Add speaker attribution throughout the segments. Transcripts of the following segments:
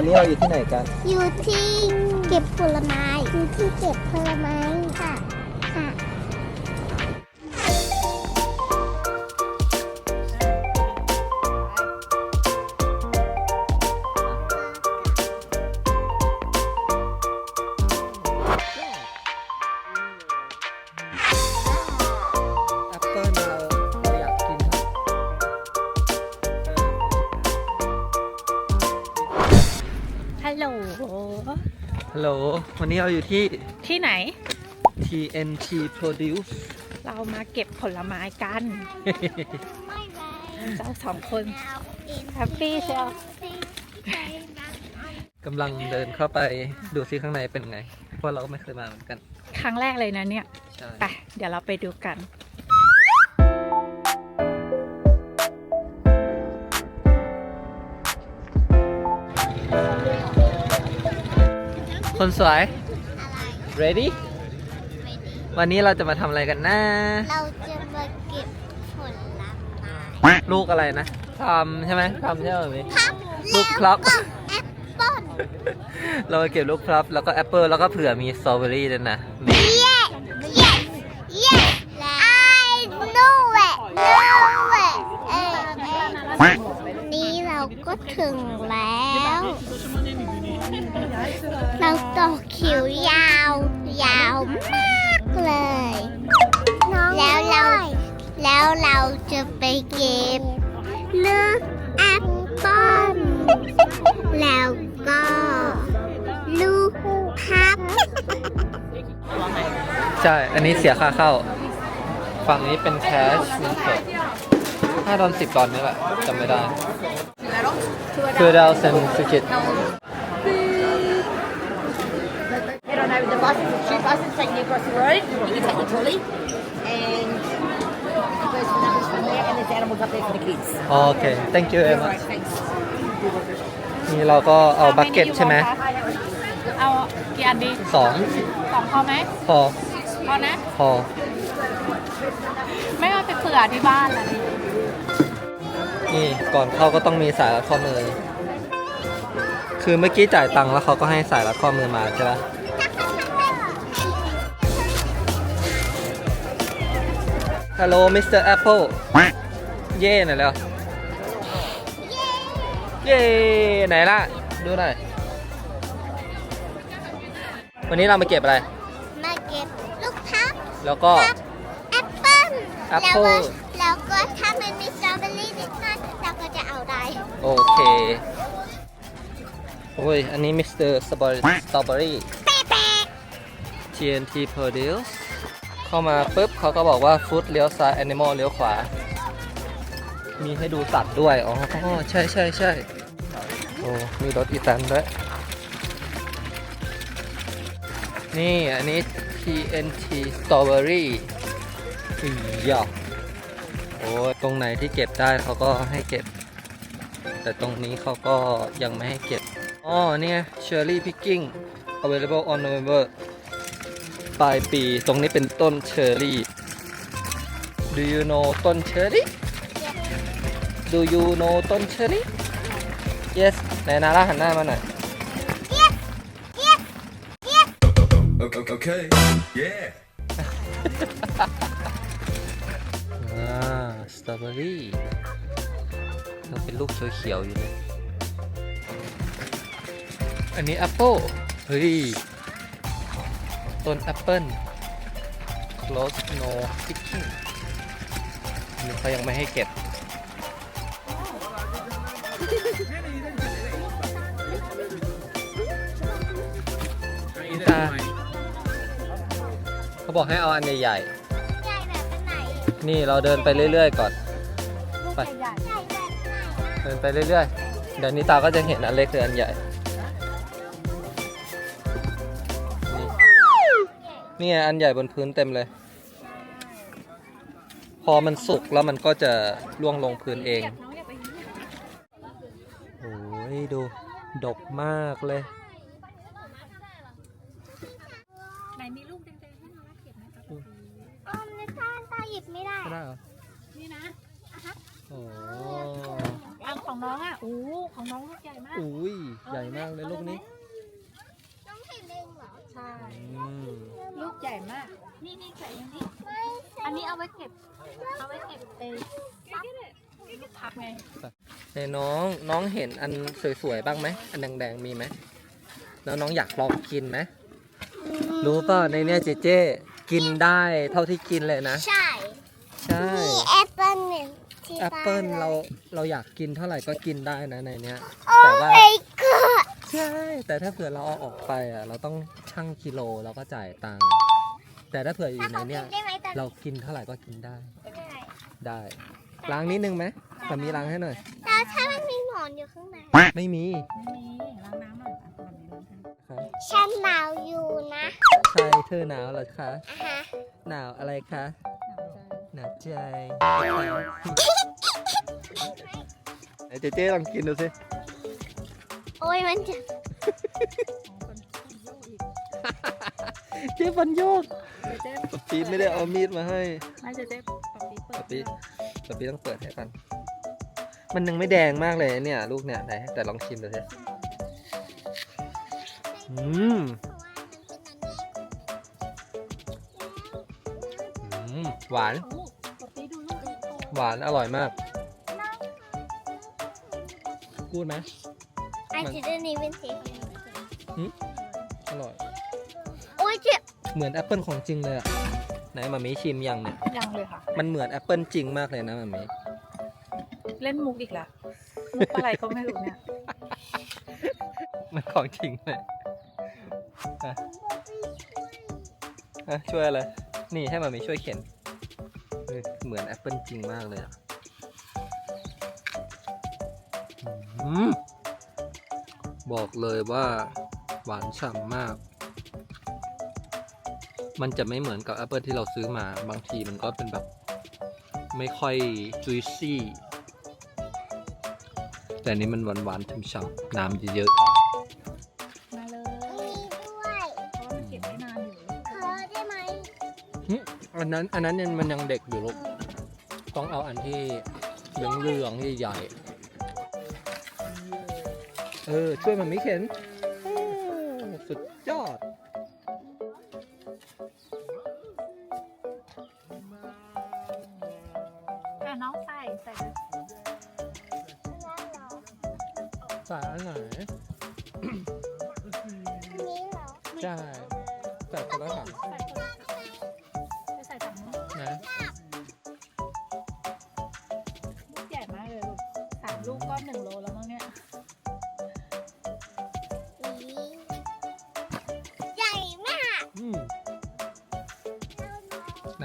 Speaker 1: วันนี้เราอยู่ที่ไหนกัน
Speaker 2: อยู่ที่เก็บผลไม้อยู่ที่เก็บผลไม้ค่ะ
Speaker 3: ฮัลโหล
Speaker 1: ฮัลโหล วันนี้เราอยู่ที่
Speaker 3: ที่ไหน
Speaker 1: TNT Produce
Speaker 3: เรามาเก็บผลไม้กันเจ้าสองคนแฮปปี้เชียว
Speaker 1: กำลังเดินเข้าไปดูซิข้างในเป็นไง เพราะเราก็ไม่เคยมาเหมือนกัน
Speaker 3: ครั้งแรกเลยนะเนี่ย
Speaker 1: ใช่
Speaker 3: ไป เดี๋ยวเราไปดูกัน
Speaker 1: คนสวย ready วันนี้เราจะมาทำอะไรกันนะ
Speaker 2: เราจะมาเก็บผลไม้
Speaker 1: ลูกอะไรนะพลัมใช่ไหมพลัมใช่ไหมแบบนี้
Speaker 2: ครับ
Speaker 1: ลูกพลับ
Speaker 2: แล้วแอปเปิ้ล
Speaker 1: เรามาเก็บลูกพลับแล้วก็แอปเปิลแล้วก็เผื่อมีสตรอเบอรี่ด้วยนะนี่ ใช่ อันนี้เสียค่าเข้า ฝั่งนี้เป็นแคชเงินสดห้าดอลสิบดอลนี่แหละจำไม่ได้ คือดาวเซนสกิต
Speaker 4: Head on over to the buses, the tube buses taking you across the road. You can take your trolley and goes for numbers from there and there's animals up there for the kids.
Speaker 1: โอเค thank you very much
Speaker 4: Right, thanks.
Speaker 1: นี่เราก็เอาบักเก็ตใช่ไหม
Speaker 3: เอากี่อันดี
Speaker 1: สอง
Speaker 3: สองพอไหม
Speaker 1: พอ
Speaker 3: พ อนะ
Speaker 1: พอ
Speaker 3: ไม่เอาไปเผื่อที่บ้านละ
Speaker 1: นี่ก่อนเข้าก็ต้องมีสายรัดข้อมือ คือเมื่อกี้จ่ายตังค์แล้วเขาก็ให้สายรัดข้อมือมาใช่ปะฮัลโหลมิสเตอร์แอปเปิลเย่หน่อยแล้วเย่ไหนล่ะ ดูหน่อย วันนี้เรามาเก็บอะไร
Speaker 2: มาเก็บลูกพับ
Speaker 1: แล้วก็
Speaker 2: พับแอปเปิ้ล
Speaker 1: แอปเปิ้ล
Speaker 2: แล้วก็แล้วก็ถ้ามันมีสตรอเบอรี่นิดหน่อยเราก็จะเอาได้
Speaker 1: โอเค โอ้ย อันนี้มิสเตอร์สตรอเบอรี่ TNT Produce เข้ามาปุ๊บเขาก็บอกว่าฟุตเลี้ยวซ้าย Animal เลี้ยวขวา มีให้ดูสัตว์ด้วย อ๋อ ใช่ใช่ใช่โอ้มีรถอีแตนด้วย นี่อันนี้ TNT Strawberry อีหยอกโอ้ยตรงไหนที่เก็บได้เขาก็ให้เก็บ แต่ตรงนี้เขาก็ยังไม่ให้เก็บอ๋อเนี่ย Cherry Picking available on November ปลายปี ตรงนี้เป็นต้นเชอร์รี่ Do you know ต้นเชอร์รี่ Do you know ต้นเชอร์รี่ Yes ไหนนาร่าหันหน้ามาหน่อย
Speaker 5: Okay. okay. Yeah.
Speaker 1: อ่าสตรอเบอรี่ยังเป็นลูกเขียวๆอยู่เลย อันนี้แอปเปิลเฮ้ย ต้นแอปเปิล close no picking อันนี้เขายังไม่ให้เก็บอีตา เขาบอกให้เอาอันใหญ่
Speaker 2: ใหญ่แบบไหน
Speaker 1: ๆนี่เราเดินไปเรื่อย ๆ ก่อนไป
Speaker 2: ใหญ่แบบไหน
Speaker 1: เดินไปเรื่อยๆ เดี๋ยวนิตาก็จะเห็นอันเล็กหรืออันใหญ่นี่นี่ไงอันใหญ่บนพื้นเต็มเลย พอมันสุกแล้วมันก็จะล่วงลงพื้นเอง โอ้ยดู ดกมากเลย
Speaker 3: ไหนมีลูกแดงๆให้น้องรักเก็บไหมครับ
Speaker 2: อ๋อไม่ใช่ตาหยิบไม่ได้
Speaker 1: ไม่ได้เหรอ
Speaker 3: นี่นะ
Speaker 1: โอ้
Speaker 3: เอาของ น้องอะอู้ของน้องลูกใหญ่มาก
Speaker 1: อุ้ย ใหญ่มากเลยลูกนี้
Speaker 2: ต้องเห็นเองเหรอ
Speaker 3: ใช่
Speaker 1: อืม
Speaker 3: ลูก ใหญ่มาก นี่นี่ใส่อันนี้ อันนี้เอาไว้เก็บ เอาไว้เก็บเองพับไง
Speaker 1: ในน้องน้องเห็นอันสวยๆบ้างไหม อันแดงๆมีไหม แล้วน้องอยากลองกินไหม รู้ป่ะในเนี้ยเจเจกินได้เท่าที่กินเลยนะ
Speaker 2: ใช่
Speaker 1: ใช่
Speaker 2: มีแอปเปิ้ลหนึ่งที่
Speaker 1: แอป
Speaker 2: บ้าน
Speaker 1: เปิล
Speaker 2: ลย
Speaker 1: เราเราอยากกินเท่าไหร่ก็กินได้นะในเนี้ย
Speaker 2: โอ้
Speaker 1: แต่ว่า
Speaker 2: my god
Speaker 1: ใช่ แต่ถ้าเผื่อเราเอาออกไปอะเราต้องชั่งกิโลแล้วก็จ่ายตังค์แต่ถ้าเผื่ออยู่ในเนี้ย
Speaker 2: ได้ไหมตอน
Speaker 1: เรากินเท่าไหร่ก็กินได้
Speaker 2: ได้
Speaker 1: ได้ ล้างนิดนึงไหมแบบมีล้างให้หน่อย
Speaker 2: แล้วถ้ามันมีหมอนอยู่ข้างใน
Speaker 1: ไม่มี
Speaker 3: ไม่มีล้างน้ำหน่อยอะก่อนนี้ล้างน้ำ
Speaker 1: ครับ
Speaker 2: ฉันหนาวอยู่นะ
Speaker 1: ใช่เธอหนาวเหรอคะ
Speaker 2: อะฮะ
Speaker 1: หนาวอะไรคะ หนาวใจไหนเจเจ๊ลองกินดูสิ
Speaker 2: โอ้ยมันจะ
Speaker 1: เจ๊ฟันโยก
Speaker 3: เจ๊
Speaker 1: ปะปีไม่ได้เอามีดมาให้
Speaker 3: ไม่เจ๊เจ๊ปะปีเปิ
Speaker 1: ปะ
Speaker 3: ด
Speaker 1: ปีปะปีต้องเปิดให้กัน มันยังไม่แดงมากเลยเนี่ย ลูกเนี่ยไหนแต่ลองชิมดูสิอืมอืมหวาน
Speaker 3: โอ้ปะปีดูลูกดิโต
Speaker 1: หวานอร่อยมาก พูดไหม
Speaker 2: ไอจิดนี่เป็นสี
Speaker 1: อร่อย
Speaker 2: โอ้ยเจ็บ
Speaker 1: เหมือนแอปเปิลของจริงเลยอะไหนมามีชิมยังเนี่ย
Speaker 3: ยังเลยค่ะ
Speaker 1: มันเหมือนแอปเปิลจริงมากเลยนะมามี
Speaker 3: เล่นมุกอีกละมุกอะไรก็ไม่รู้เนี่ย
Speaker 1: มันของจริงเลยอะอะช่วยอะไร นี่ให้มามีช่วยเข็นเออเหมือนแอปเปิลจริงมากเลยอะอืม บอกเลยว่าหวานฉ่ำมาก มันจะไม่เหมือนกับแอปเปิลที่เราซื้อมาบางทีมันก็เป็นแบบ ไม่ค่อยจุยซี่ แต่อันนี้มันหวานหวานๆฉ่ำๆน้ำเยอะ
Speaker 3: มาเลย
Speaker 2: มีด้วย
Speaker 3: เพราะว่ามันเก็บได้นานอยู่
Speaker 2: ขอได้ไหม
Speaker 1: ๆหึอันนั้นอันนั้นยังมันยังเด็กอยู่ลูกต้องเอาอันที่เหลืองเหลืองๆใหญ่ๆ เออ ช่วยมันไม่เข็นสุดยอด
Speaker 3: อะน้องใส่ใส่เลย
Speaker 1: สายอันไหน
Speaker 2: นี่เหรอ
Speaker 1: ใช่แต่คนละถัง
Speaker 3: ใส่คนละไปใส่ถังนู้น
Speaker 1: นะ
Speaker 3: ลูกใหญ่มากเลยลูกสามลูกก็หนึ่ง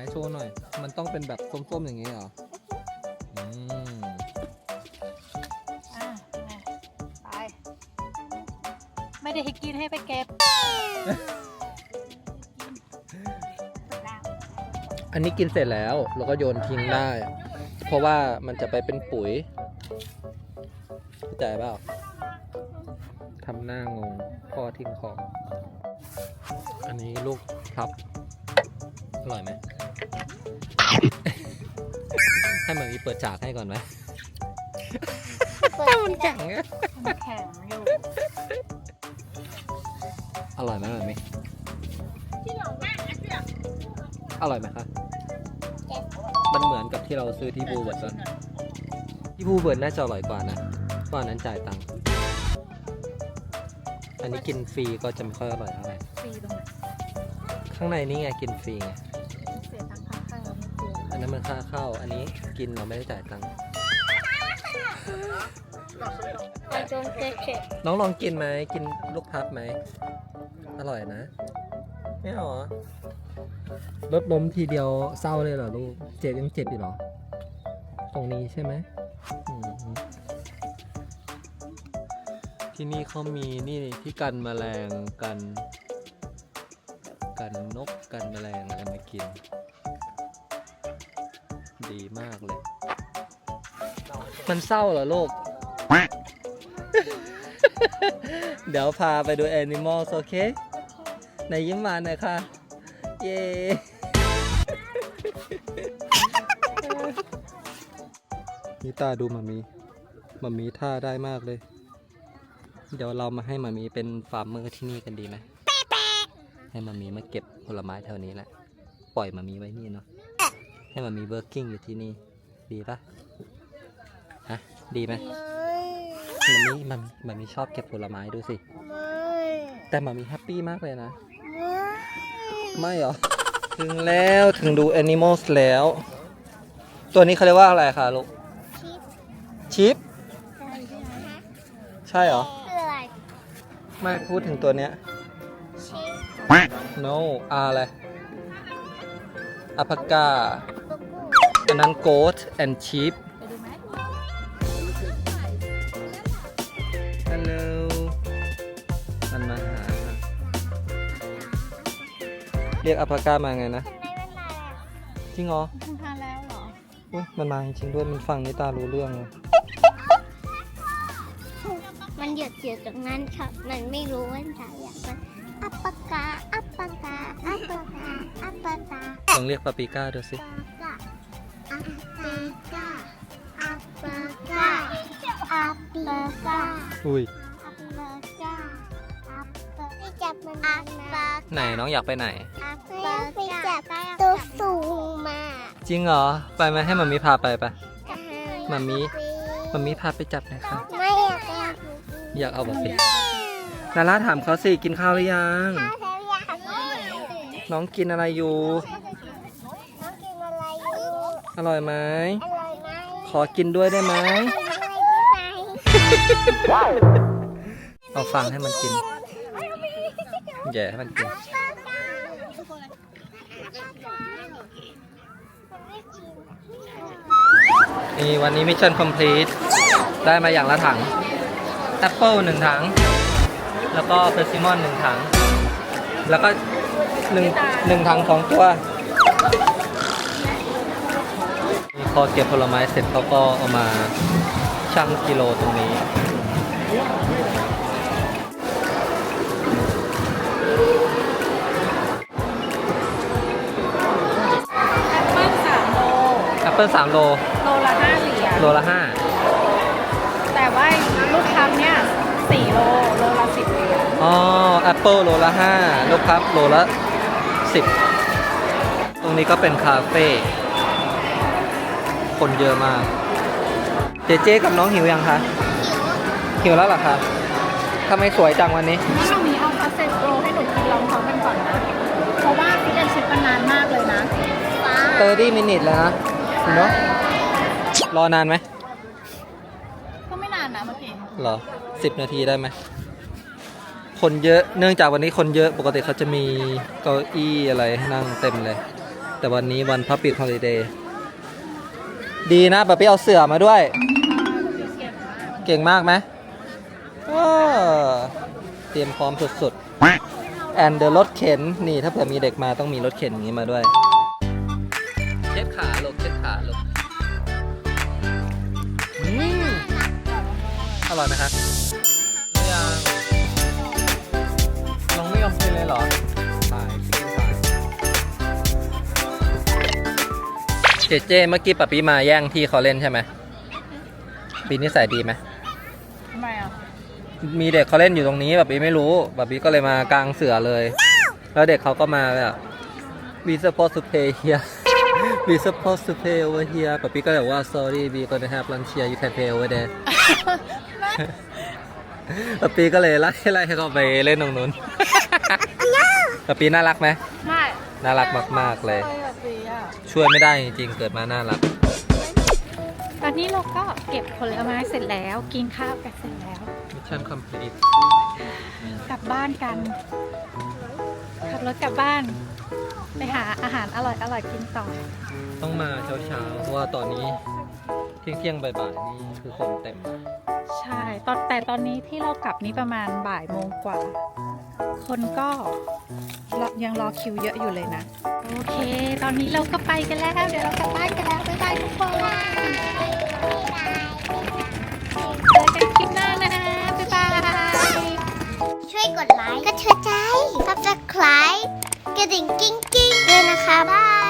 Speaker 1: ไหนโชว์หน่อย มันต้องเป็นแบบส้มๆอย่างนี้เหรอ อืม
Speaker 3: อะไปไม่ได้ให้กินให้ไปเก็บ
Speaker 1: อันนี้กินเสร็จแล้วเราก็โยนทิ้งได้ เพราะว่ามันจะไปเป็นปุ๋ยเข้าใจเปล่าทำหน้างงพ่อทิ้งของ อันนี้ลูกพลับ อร่อยไหม ให้มันมีเปิดฉากให้ก่อนไหม
Speaker 2: เปิด
Speaker 1: มันแข็งอะ
Speaker 3: มันแข็งอยู่
Speaker 1: อร่อยไหมแบบนี้อร่อยไหมคะมันเหมือนกับที่เราซื้อที่บูเบิร์ดกันที่บูเบิร์ดน่าจะอร่อยกว่านะเพราะอันนั้นจ่ายตังค์ อันนี้กินฟรีก็จะไม่ค่อยอร่อยเท่าไหร่
Speaker 3: ฟรีตรงไหน
Speaker 1: ข้างในนี่ไงกินฟรีไง นนั้นมันค่าเข้า อันนี้กินเราไม่ได้จ่ายตังค์
Speaker 2: ไอโดนเกเจ็บ
Speaker 1: น้องลองกินไหม กินลูกพับไหม อร่อยนะ ไม่เอาเหรอรถล้มทีเดียวเศร้าเลยเหรอลูก เจ็บยังเจ็บอยู่เหรอ ตรงนี้ใช่ไหมอืมที่นี่เขามีนี่ที่กันแมลงกัน กันนกกันแมลงอะไรมากิน ดีมากเลย มันเศร้าเหรอโลก เดี๋ยวพาไปดู Animals โอเคในยิ้มหวานหน่อยค่ะ เย้นี่ตาดูมามีมามีท่าได้มากเลย เดี๋ยวเรามาให้มามีเป็นฟาร์มเมอร์ที่นี่กันดีไหมให้มามีมาเก็บผลไม้แถวนี้แหละ ปล่อยมามีไว้นี่เนาะ ให้มามีเวิร์กิ้งอยู่ที่นี่ ดีปะฮะ ดีไหมมามีมามีมามีชอบเก็บผลไม้ดูสิ แต่มามีแฮปปี้มากเลยนะ ไม่เหรอ ถึงแล้วถึงดู Animals แล้ว ตัวนี้เขาเรียกว่าอะไรคะลูก ชิป ใช่เหรอ ไม่พูดถึงตัวเนี้ย no อาอะไรอัปกา อันนั้น goat and sheep
Speaker 3: ไปดูไหม
Speaker 1: hello มันมาหา เรียกอัปกามาไงนะ จริงเหรอ
Speaker 3: คุณทานแล้วเหรอ
Speaker 1: อุ๊ยมันมาจริงๆด้วย มันฟังนิตารู้เรื่องเลย
Speaker 2: มันหยุดอยู่ตรงนั้นครับ มันไม่รู้ว่าจะอยากมันอัปปะกาอัปปะกาอัปปะกาอัปปะกา
Speaker 1: ลองเรียกปาปิก้าดูสิ
Speaker 2: ปา อุ้
Speaker 1: ย
Speaker 2: อัปปะกาอัปปะไปจับมันอัปปะ
Speaker 1: ไหนน้องอยากไปไหน
Speaker 2: อัปปะไปจับตัวสูงมา
Speaker 1: จริงเหรอ ไปไหมให้มามีพาไปปะมามิมามีพาไปจับหน่อยค่ะ
Speaker 2: ไม่อยากไป
Speaker 1: อยากเอาแบบนี้ลาล่าถามเขาสิกินข้าวหรือยัง
Speaker 2: ข้าวแล้วอยากไป
Speaker 1: น้องกินอะไรอยู่
Speaker 2: น้องกินอะไรอยู่
Speaker 1: อร่อยไหม
Speaker 2: อร่อยไหม
Speaker 1: ขอกินด้วยได้ไหม
Speaker 2: ไม่ไป
Speaker 1: เอาฟังให้มันกินแย่ให้มันกินนี่วันนี้มิชชั่นคอมพลีทได้มาอย่างละถังแอปเปิลหนึ่งถัง แล้วก็เพอร์ซิมอนหนึ่งถัง แล้วก็หนึ่งหนึ่งถังสองตัวพอเก็บผลไม้เสร็จเขาก็เอามา ชั่งกิโลตรงนี้
Speaker 3: แอปเปิ้ลสามโล
Speaker 1: แอปเปิลสามโล
Speaker 3: โลละห้าเหรียญ
Speaker 1: โลละห้า
Speaker 3: แต่ว่าลูกค้าเนี่ยสี่โล โลละสิบเหรียญ
Speaker 1: อ๋อแอปเปิลโลละห้าลูกครับโลละสิบตรงนี้ก็เป็นคาเฟ่คนเยอะมาก เจเจกับน้องหิวยังคะ หิวแล้วเหรอคะทำไมสวยจังวันนี้
Speaker 3: นี่เรามีเอาคาเซ็ตโรให้หนูกินลองท้องกันก่อนนะ เพราะว่าฟิตเนสชิปมันนานมากเลยนะ
Speaker 1: 30มินิทแล้วนะเนาะรอนานไหม
Speaker 3: ก็ไม่นานนะเมื่อกี้
Speaker 1: เหรอสิบนาทีได้ไหม คนเยอะเนื่องจากวันนี้คนเยอะปกติเขาจะมีเก้าอี้อะไรให้นั่งเต็มเลย แต่วันนี้วันพับปิดฮอลิเดย์ ดีนะแบบไปเอาเสือมาด้วย เก่งมากไหมเตรียมพร้อมสุดๆ แอนเดอร์รถเข็น นี่ถ้าเผื่อมีเด็กมาต้องมีรถเข็นอย่างนี้มาด้วย เช็ดขาลกเช็ดขาลกอืมอร่อยไหมครับ เจเจเมื่อกี้ปะปีมาแย่งที่เขาเล่นใช่ไหมปีนิสัยดีไหม
Speaker 3: ทำไมอะ
Speaker 1: มีเด็กเขาเล่นอยู่ตรงนี้แบบปีไม่รู้แบบปีก็เลยมากลางเสือเลย แล้วเด็กเขาก็มาแบบ we supposed to pay here we supposed to pay over here แบบปีก็เลยบอกว่า sorry we gonna have lunch here you can pay over there ปะปีก็เลยไล่ไล่ให้เขาไปเล่นตรงนู้นปะปีน่ารักไหม
Speaker 3: ไม่
Speaker 1: น่ารักมาก ๆเลย
Speaker 3: ไปแบบนี้อะ
Speaker 1: ช่วยไม่ได้จริงๆเกิดมาน่ารัก
Speaker 3: ตอนนี้เราก็เก็บผลไม้เสร็จแล้ว กินข้าวกันเสร็จแล้ว
Speaker 1: mission complete
Speaker 3: กลับบ้านกัน ขับรถกลับบ้าน ไปหาอาหารอร่อยอร่อยๆกินต่อ
Speaker 1: ต้องมาเช้าๆเพราะว่าตอนนี้เที่ยงเที่ยงๆบ่ายๆนี่คือคนเต็ม
Speaker 3: ใช่ ตอนแต่ตอนนี้ที่เรากลับนี้ประมาณบ่ายโมงกว่า คนก็รอยังรอคิวเยอะอยู่เลยนะ โอเค ตอนนี้เราก็ไปกันแล้ว เดี๋ยวเรากลับบ้านกันแล้ว บ๊ายบายทุกคนเจอกันคลิปหน้านะ บ๊ายบาย
Speaker 2: ช่วยกดไลค์กดแชร์ใจ subscribe กระดิ่งกิ้งกิ้งด้วยนะคะบาย